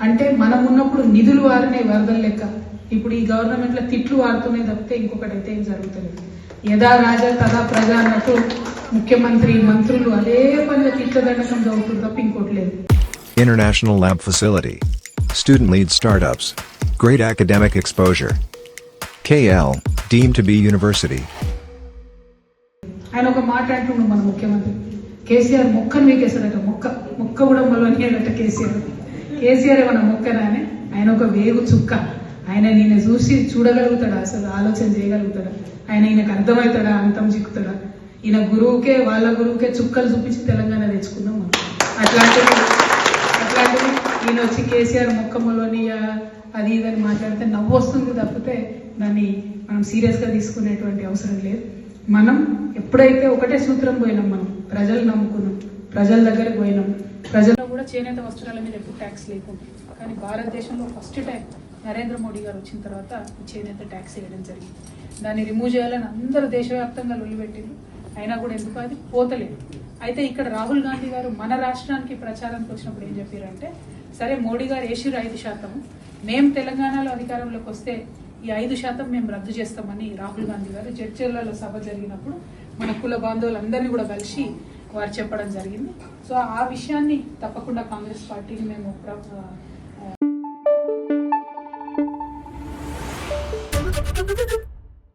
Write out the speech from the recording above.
అంటే మనం ఉన్నప్పుడు నిధులు వారినే వరదలు లెక్క ఇప్పుడు ఈ గవర్నమెంట్లో తిట్లు వాడుతూనే తప్పితే ఇంకొకటి అయితే ఏం జరుగుతలేదు యథా రాజా తదా ప్రజా అన్నట్టు ముఖ్యమంత్రి మంత్రులు అదే పనిగా తిట్ల దండకం చదువుతుంది తప్ప ఇంకోటి లేదు International Lab Facility. Student lead startups. Great academic exposure. KL, deemed to be university. ఆయన ఒక మాట అంటుండు మన ముఖ్యమంత్రి కేసీఆర్ మొక్కను వీకేశాడట మొక్క మొక్క కూడా మొలవనియాడట కేసీఆర్ కేసీఆర్ ఏమన్నా మొక్కరానే ఆయన? ఒక వేగు చుక్క. ఆయన నేను చూసి చూడగలుగుతాడా? అసలు ఆలోచన చేయగలుగుతాడా? ఆయన ఈయనకు అర్థమవుతాడా? అంతం చిక్కుతాడా? ఈయన గురువుకే వాళ్ళ గురువుకే చుక్కలు చూపించి తెలంగాణ తెచ్చుకున్నాం మనం అట్లాంటివి అట్లాంటివి ఈయన వచ్చి కేసీఆర్ మొక్క అది ఇదని మాట్లాడితే నవ్వు వస్తుంది తప్పితే దాన్ని మనం సీరియస్గా తీసుకునేటువంటి అవసరం లేదు. మనం ఎప్పుడైతే ఒకటే సూత్రం పోయినాం మనం ప్రజలు నమ్ముకున్నాం ప్రజల దగ్గర పోయినాం ప్రజల్లో కూడా చేనేత వస్త్రాల మీద ఎప్పుడు ట్యాక్స్ లేకుండా. కానీ భారతదేశంలో ఫస్ట్ టైం నరేంద్ర మోడీ గారు వచ్చిన తర్వాత చేనేత ట్యాక్స్ వేయడం జరిగింది. దాన్ని రిమూవ్ చేయాలని అందరూ దేశవ్యాప్తంగా లొల్లిపెట్టింది అయినా కూడా ఎందుకు అది పోతలేదు. అయితే ఇక్కడ రాహుల్ గాంధీ గారు మన రాష్ట్రానికి ప్రచారానికి వచ్చినప్పుడు ఏం చెప్పారంటే సరే మోడీ గారు వేసిరు ఐదు శాతం మేము తెలంగాణలో అధికారంలోకి వస్తే ఈ ఐదు శాతం మేము రద్దు చేస్తామని రాహుల్ గాంధీ గారు జడ్చర్లలో సభ జరిగినప్పుడు మన కుల బాంధవులందరినీ కూడా కలిసి వారు చెప్పడం జరిగింది. సో ఆ విషయాన్ని తప్పకుండా కాంగ్రెస్ పార్టీని మేము ప్ర